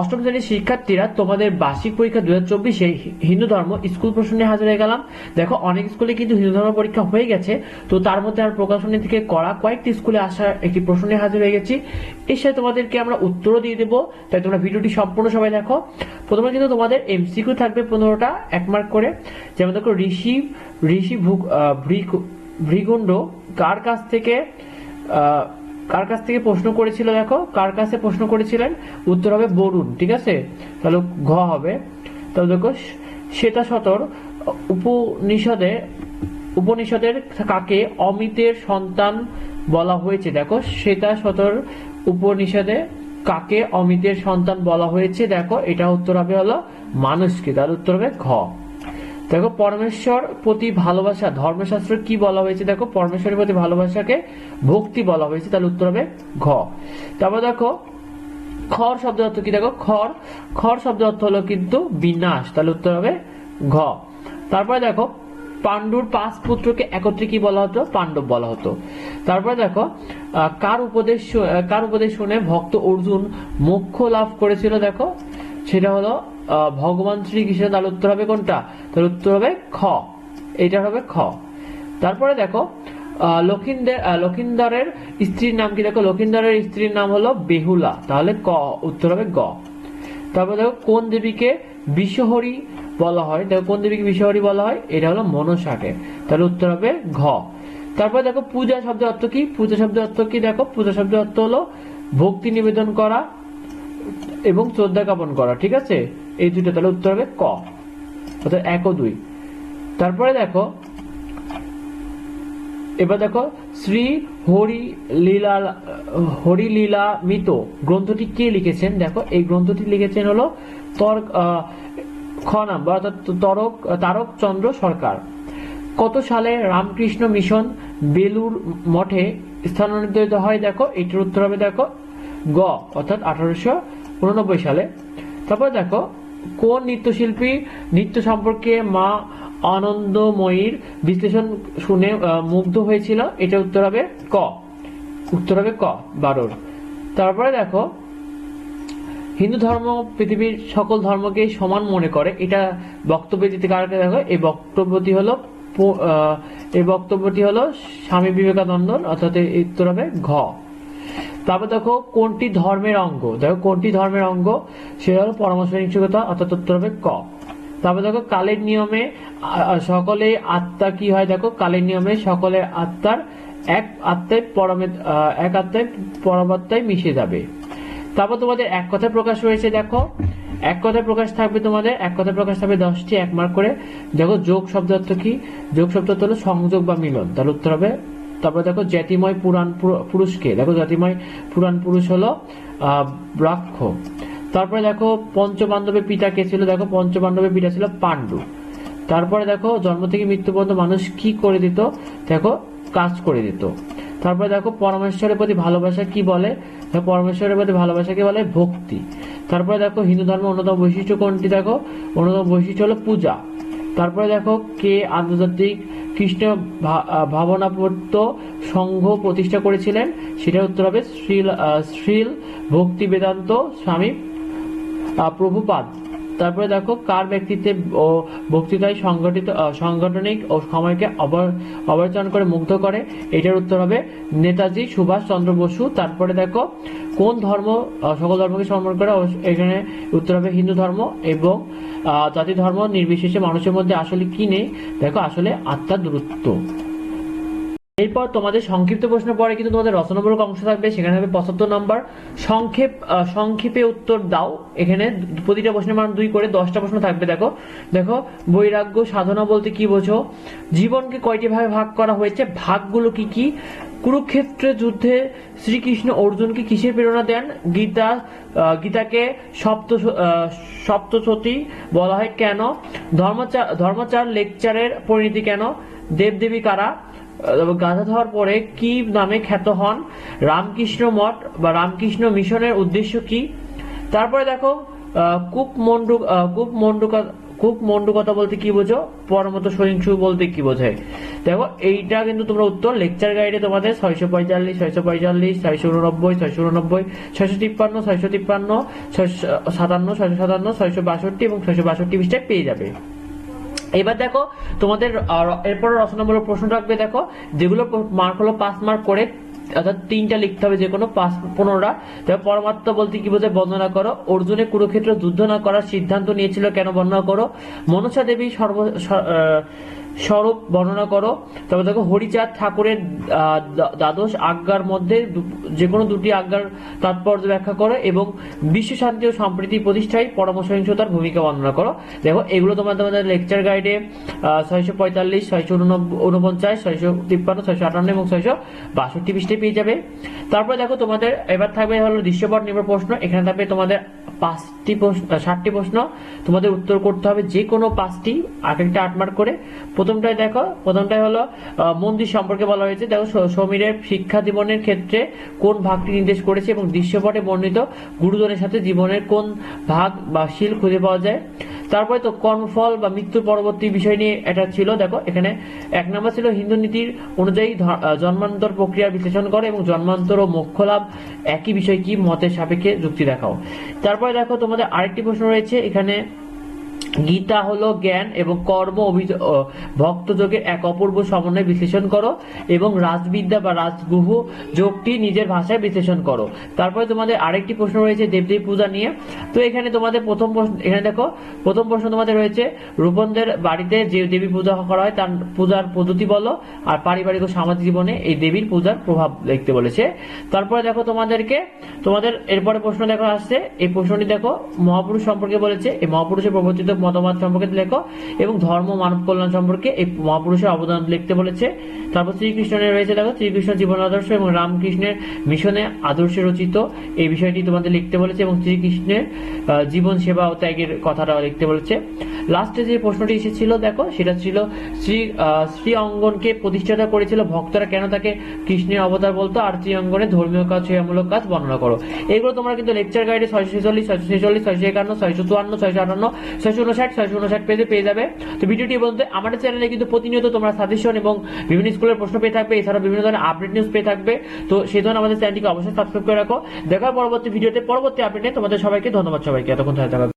অষ্টম শ্রেণির শিক্ষার্থীরা তোমাদের বার্ষিক পরীক্ষা দু হাজার চব্বিশে হিন্দু ধর্ম স্কুল প্রশ্নে হাজির হয়ে গেলাম। দেখো, অনেক স্কুলে কিন্তু হিন্দু ধর্ম পরীক্ষা হয়ে গেছে। তো তার মধ্যে আর প্রকাশনী থেকে করা কয়েকটি স্কুলে আসার একটি প্রশ্নে হাজির হয়ে গেছি। এর সাথে তোমাদেরকে আমরা উত্তরও দিয়ে দেবো। তাই তোমরা ভিডিওটি সম্পূর্ণ সবাই দেখো। প্রথমে কিন্তু তোমাদের এমসিকিউ থাকবে পনেরোটা, এক মার্ক করে। যেমন দেখো, ঋষি ঋষি ভৃগুণ্ড, কার কাছ থেকে কার কাছ থেকে প্রশ্ন করেছিল দেখো? কার কাছে প্রশ্ন করেছিলেন? উত্তর হবে বরুণ, ঠিক আছে? তাহলে ঘ হবে। তাহলে দেখো, শ্বেতা সতর, উপনিষদে, উপনিষদের কাকে অমিতের সন্তান বলা হয়েছে? দেখো, শ্বেতা শতর উপনিষদে কাকে অমিতের সন্তান বলা হয়েছে? দেখো, এটা উত্তর হবে হলো মানুষকে। তার উত্তর হবে ঘ। দেখো, পরমেশ্বর প্রতি ভালোবাসা, ধর্মশাস্ত্র কি বলা হয়েছে? দেখো, পরমেশ্বরের প্রতি ভালোবাসাকে ভক্তি বলা হয়েছে। তাহলে উত্তর হবে ঘ। তারপর দেখো, খর শব্দ অর্থ কি? দেখো, খর খর শব্দ অর্থ হলো কিন্তু বিনাশ। তাহলে উত্তর হবে ঘ। তারপরে দেখো, পাণ্ডুর পাঁচ পুত্রকে একত্রে কি বলা হতো? পাণ্ডব বলা হতো। তারপরে দেখো কার উপদেশ কার উপদেশ শুনে ভক্ত অর্জুন মোক্ষ লাভ করেছিল? দেখো, সেটা হলো ভগবান শ্রীকৃষ্ণ তার উত্তর হবে কোনটা? তার উত্তর হবে খ। এটা হবে খ। তারপরে দেখো লক্ষিন্দর লক্ষিন্দরের স্ত্রীর নাম কি? দেখো, লক্ষিন্দরের স্ত্রীর নাম হলো বেহুলা। তাহলে ক, উত্তর হবে গ। তারপর দেখো, কোন দেবীকে বিশ্বহরি বলা হয়? দেখো, কোন দেবীকে বিশ্বহরি বলা হয়? এটা হলো মনসাকে। তাহলে উত্তর হবে ঘ। তারপর দেখো, পূজা শব্দের অর্থ কি? পূজা শব্দের অর্থ কি? দেখো, পূজা শব্দের অর্থ হলো ভক্তি নিবেদন করা এবং শ্রদ্ধা জ্ঞাপন করা, ঠিক আছে? এই দুটো তাহলে উত্তর হবে ক। অর্থাৎ এক ও দুই। তারপরে দেখো, এবার দেখো, শ্রী হরি লীলা হরি লীলা মিত গ্রন্থটি কে লিখেছেন? দেখো, এই গ্রন্থটি লিখেছেন হলো তর্ক খ নাম্বার, অর্থাৎ তরক, তারক চন্দ্র সরকার। কত সালে রামকৃষ্ণ মিশন বেলুর মঠে স্থানান্তরিত হয় দেখো? এটির উত্তর হবে দেখো, গ, অর্থাৎ আঠারোশো উননব্বই সালে। তারপর দেখো কোন নৃত্যশিল্পী নৃত্য সম্পর্কে মা আনন্দময়ীর বিশ্লেষণ শুনে মুগ্ধ হয়েছিল? এটা উত্তর হবে ক। উত্তর হবে ক, বারোর। তারপরে দেখো, হিন্দু ধর্ম পৃথিবীর সকল ধর্মকে সমান মনে করে। এটা বক্তব্য দিতে কারকে দেখো? এই বক্তব্যটি হলো এই বক্তব্যটি হলো স্বামী বিবেকানন্দ অর্থাৎ উত্তর হবে ঘ। তারপর দেখো কোনটি ধর্মের অঙ্গ? দেখো কোনটি ধর্মের অঙ্গ? সেটা হলো পরামর্শ সহিংসতা অর্থাৎ উত্তর হবে ক। তারপর দেখো কালের নিয়মে সকলে আত্মা কি হয়? দেখো কালের নিয়মে সকলের আত্মার এক আত্মায় পরমে এক আত্মায় পরমাত্মায় মিশে যাবে। তারপর তোমাদের এক কথায় প্রকাশ হয়েছে দেখো। এক কথায় প্রকাশ থাকবে তোমাদের, এক কথায় প্রকাশ থাকবে দশটি, এক মার্ক করে। দেখো যোগ শব্দ অর্থ কি? যোগ শব্দ অর্থ হলো সংযোগ বা মিলন। তাহলে উত্তর হবে তারপর দেখো জ্যোতিময় পুরাণ পুর- পুরুষকে, দেখো জ্যোতিময় পুরাণ পুরুষ হলো ব্রাক্ষ তারপরে দেখো পঞ্চপাণ্ডবের পিতা কে ছিল? দেখো পঞ্চপাণ্ডবের পিতা ছিল পাণ্ডু। তারপরে দেখো জন্ম থেকে মৃত্যু পর্যন্ত মানুষ কি করে দিত? দেখো কাজ করে দিত। তারপরে দেখো পরমেশ্বরের প্রতি ভালোবাসা কি বলে? পরমেশ্বরের প্রতি ভালোবাসা ভালোবাসাকে বলে? ভক্তি। তারপরে দেখো হিন্দু ধর্মের অন্যতম বৈশিষ্ট্য কোনটি? দেখো অন্যতম বৈশিষ্ট্য হলো পূজা। তারপরে দেখো কে আন্তর্জাতিক কৃষ্ণ ভাবনাপ্রত সংঘ প্রতিষ্ঠা করেছিলেন। সেটার উত্তর হবে শ্রীল শ্রীল ভক্তি বেদান্ত স্বামী প্রভুপাদ। তারপরে দেখো, কার ব্যক্তিত্বে ও, বক্তৃতায় সংগঠিত সাংগঠনিক ও সময়কে অবর্চন করে মুগ্ধ করে? এটার উত্তর হবে নেতাজি, সুভাষ চন্দ্র বসু। তারপরে দেখো, কোন ধর্ম সকল ধর্মকে সম্মান করে? এখানে উত্তর হবে হিন্দু ধর্ম এবং জাতি ধর্ম নির্বিশেষে মানুষের মধ্যে আসলে কি নেই? দেখো, আসলে আত্মার দূরত্ব। এরপর তোমাদের সংক্ষিপ্ত প্রশ্ন পরে কিন্তু তোমাদের রচনামূলক অংশ থাকবে, সেখানে হবে পঁচাত্তর নম্বর। সংক্ষেপ সংক্ষেপে উত্তর দাও। এখানে প্রতিটা প্রশ্নের মান দুই করে দশটা প্রশ্ন থাকবে, দেখো। দেখো, বৈরাগ্য সাধনা বলতে কি বোঝো? জীবনকে কয়টি ভাগে ভাগ করা হয়েছে? ভাগগুলো কি কি? কুরুক্ষেত্রের যুদ্ধে শ্রীকৃষ্ণ অর্জুনকে কিসের প্রেরণা দেন? গীতা গীতাকে সপ্ত সপ্তসতী বলা হয় কেন? ধর্মচার ধর্মচার লেকচারের পরিণতি কেন? দেবদেবী কারা? তারপর ধোয়ার পরে কি নামে খ্যাত হন? রামকৃষ্ণ মঠ বা রামকৃষ্ণ মিশনের উদ্দেশ্য কি? তারপরে দেখো কূপ মন্ডু কূপ মন্ডুকা খুব মন্ডু কথা বলতে কি বোঝো? পরমত সহিংসু বলতে কি বোঝায়? দেখো, এইটা কিন্তু তোমরা উত্তর লেকচার গাইডে তোমাদের ছয়শো পঁয়তাল্লিশ ছয়শো পঁয়তাল্লিশ, ছয়শো উননব্বই ছয়শো উননব্বই, ছয়শো তিপ্পান্ন ছয়শো তিপ্পান্ন, ছয়শো সাতান্ন ছয়শো সাতান্ন, ছয়শো বাষট্টি এবং ছয়শো বাষট্টি পৃষ্ঠায় পেয়ে যাবে। এবার দেখো, তোমাদের এরপর রচনামূলক প্রশ্ন রাখবে দেখো, যেগুলো মার্ক হলো পাঁচ মার্ক করে, অর্থাৎ তিনটা লিখতে হবে যে কোনো পাঁচ, পনেরোটা। তবে পরমাত্ম বলতে কি বোঝায়? বর্ণনা করো। অর্জুনে কুরুক্ষেত্র যুদ্ধ না করার সিদ্ধান্ত নিয়েছিল কেন বর্ণনা করো? মনসা দেবী সর্ব স্বরূপ বর্ণনা করো। তবে দেখো, হরিচাঁদ ঠাকুরের দ্বাদশ আজ্ঞার মধ্যে যে কোনো দুটি আজ্ঞার তাৎপর্য ব্যাখ্যা করো এবং বিশ্ব শান্তি ও সম্প্রীতি প্রতিষ্ঠায় পরমসহিংসতার ভূমিকা বর্ণনা করো। দেখো, এগুলো তোমার তোমাদের লেকচার গাইডে ছয়শো পঁয়তাল্লিশ, ছয়শো উনপঞ্চাশ, ছয়শো তিপ্পান্ন, ছয়শো আটান্ন এবং ছয়শো বাষট্টি পৃষ্ঠে পেয়ে যাবে। তারপরে দেখো, তোমাদের এবার থাকবে হলো দৃশ্যপট নির্ভর প্রশ্ন। এখানে থাকবে তোমাদের পাঁচটি প্রশ্ন ষাটটি প্রশ্ন। তোমাদের উত্তর করতে হবে যে কোনো পাঁচটি এক একটা আট মার্ক করে। প্রথমটায় দেখো, প্রথমটাই হলো মন্দির সম্পর্কে বলা হয়েছে। দেখো সমীরের শিক্ষা জীবনের ক্ষেত্রে কোন ভাগটি নির্দেশ করেছে এবং দৃশ্যপটে বর্ণিত গুরুজনের সাথে জীবনের কোন ভাগ বা শিল খুঁজে পাওয়া যায়। তারপরে তো কর্মফল বা মৃত্যুর পরবর্তী বিষয় নিয়ে এটা ছিল, দেখো, এখানে এক নম্বর ছিল, হিন্দু নীতির অনুযায়ী জন্মান্তর প্রক্রিয়ার বিশ্লেষণ করে এবং জন্মান্তর ও মোক্ষ লাভ একই বিষয় কি মতের সাপেক্ষে যুক্তি দেখাও। তারপরে দেখো, তোমাদের আরেকটি প্রশ্ন রয়েছে, এখানে গীতা হলো জ্ঞান এবং কর্ম অভিযোগ ভক্ত যোগের এক অপূর্ব সমন্বয় বিশ্লেষণ করো এবং রাজবিদ্যা বা রাজগুহ যোগটি নিজের ভাষায় বিশ্লেষণ করো। তারপরে তোমাদের আরেকটি প্রশ্ন রয়েছে দেবদেবী পূজা নিয়ে। তো এখানে তোমাদের প্রথম প্রশ্ন এখানে দেখো, প্রথম প্রশ্ন তোমাদের রয়েছে, রূপনদের বাড়িতে যে দেবী পূজা করা হয় তার পূজার পদ্ধতি বলো আর পারিবারিক ও সামাজিক জীবনে এই দেবীর পূজার প্রভাব দেখতে বলেছে। তারপরে দেখো তোমাদেরকে, তোমাদের এরপরে প্রশ্ন দেখো আসছে, এই প্রশ্নটি দেখো মহাপুরুষ সম্পর্কে বলেছে, এই মহাপুরুষের প্রবর্তিত মতামত সম্পর্কে লেখো এবং ধর্ম, মানব কল্যাণ সম্পর্কে এই মহাপুরুষের অবদান লিখতে বলেছে। তারপর শ্রীকৃষ্ণের রয়েছে দেখো, শ্রীকৃষ্ণ জীবন আদর্শ এবং রামকৃষ্ণের মিশনে আদর্শে রচিত এই বিষয়টি তোমাদের লিখতে বলেছে এবং শ্রীকৃষ্ণের জীবন সেবা ও ত্যাগের কথাটা লিখতে বলেছে। লাস্টে যে প্রশ্নটি এসেছিল দেখো, সেটা ছিল শ্রী শ্রী অঙ্গনকে প্রতিষ্ঠাতা করেছিল ভক্তরা কেন তাকে কৃষ্ণের অবতার বলতো? আর শ্রী অঙ্গনে ধর্মীয় কাজ সেবামূলক কাজ বর্ণনা করো। এগুলো তোমরা কিন্তু লেকচার গাইডে ছয়শো ছেচল্লিশ ছয়শো ছেচল্লিশ, ছয়শো একান্ন, ছয়শো চুয়ান্ন, ছয়শো আটান্ন, ছয়শো উনষাট ছয়শো উনষাট পেজে পেয়ে যাবে। তো ভিডিওটি বলতে আমাদের চ্যানেলে কিন্তু প্রতিনিয়ত তোমরা সাজেশন এবং বিভিন্ন স্কুলের প্রশ্ন পেয়ে থাকবে এছাড়া বিভিন্ন ধরনের আপডেট নিউজ পেয়ে থাকবে। তো সেই ধরনের আমাদের চ্যানেলটিকে অবশ্যই সাবস্ক্রাইব করে রাখো। দেখা পরবর্তী ভিডিওতে, পরবর্তী আপডেটে তোমাদের সবাইকে ধন্যবাদ সবাইকে। এতক্ষণ থাকার